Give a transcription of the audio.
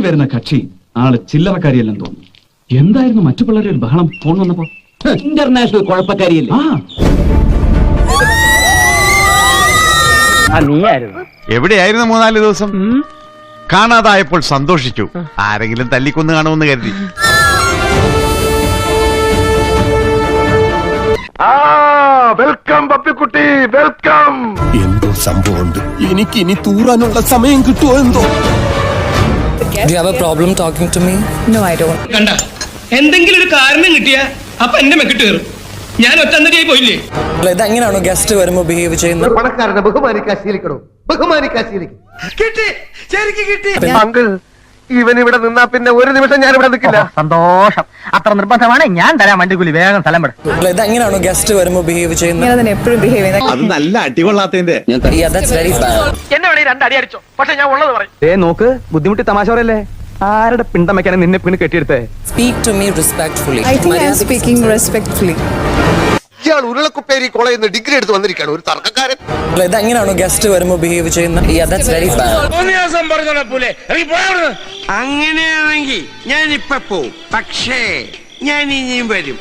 വരുന്ന കക്ഷി ആൾ ചില്ലറക്കാരിയല്ലെന്ന് തോന്നുന്നു. എന്തായിരുന്നു മറ്റു പിള്ളേരുടെ ഒരു ബഹളം ഫോൺ വന്നപ്പോ? ഇന്റർനാഷണൽ കുഴപ്പക്കാരിയല്ലേ? ആ. എവിടെയായിരുന്നു മൂന്നാൽ ദിവസം? കാണാതായപ്പോൾ സന്തോഷിച്ചു. ആരെങ്കിലും തല്ലിക്കൊന്ന് കാണുമെന്ന് കരുതി. വെൽക്കം പപ്പിക്കുട്ടി വെൽക്കം. എന്തോ സംഭവമുണ്ട്. എനിക്ക് ഇനി തൂറാനുള്ള സമയം കിട്ടുമോ എന്തോ? Do you have a problem talking to me? No, I don't. കണ്ട എന്തെങ്കിലും ഒരു കാരണം കിട്ടിയ അപ്പൊ എന്റെ മെക്കിട്ട് കയറും. ഞാൻ ഒറ്റന്തടിയായി പോയില്ലേ? അല്ല, ഇതെങ്ങനെയാണോ ഗസ്റ്റ് വരുമ്പോ ബിഹേവ് ചെയ്യുന്നത്? പണക്കാരനെ ബഹുമാനിക്കാൻ ശീലിക്കണോ? ബഹുമാനിക്കാൻ ശീലിക്കും. അങ്കിൾ ഇവൻ ഇവിടെ നിന്നാ പിന്നെ ഒരു നിമിഷം ഞാൻ ഇവിടെ നിൽക്കില്ല. സന്തോഷം. അത്ര നിർബന്ധമാണ്. ഞാൻ തരാം വണ്ടിക്കൂലി വേഗം സ്ഥലം വിടും. അല്ല, ഇതെങ്ങനെയാണോ ഗസ്റ്റ് വരുമ്പോ ബിഹേവ് ചെയ്യുന്നത്? ഇങ്ങനെ തന്നെ എപ്പോഴും ബിഹേവ് ചെയ്യുന്നത്. അത് നല്ല അടികൊള്ളാത്തതിന്റെ. Yeah, that's very bad. എന്നെ രണ്ടടി രണ്ട് അടി അടിച്ചോ. പക്ഷെ ഞാൻ ഉള്ളത് പറയും. ഏ നോക്ക് ബുദ്ധിമുട്ടി തമാശ പറയല്ലേ? ആരുടെ പിണ്ടം നിന്നെ പിന്നെ കെട്ടിയെടുത്തേ? Speak to me respectfully I think I am speaking respectfully ഇയാൾ ഉരുളക്കുപ്പേരി കോളേജിൽ നിന്ന് ഡിഗ്രി എടുത്ത് വന്നിരിക്കുകയാണ് ഒരു തർക്കക്കാരൻ. അല്ല, ഇതെങ്ങനെയാണോ ഗസ്റ്റ് വരുമ്പോൾ ബിഹേവ് ചെയ്യുന്നത് Yeah, that's very bad. അങ്ങനെയാണെങ്കിൽ ഞാൻ ഇപ്പൊ പോവും. പക്ഷേ ഞാൻ ഇനിയും വരും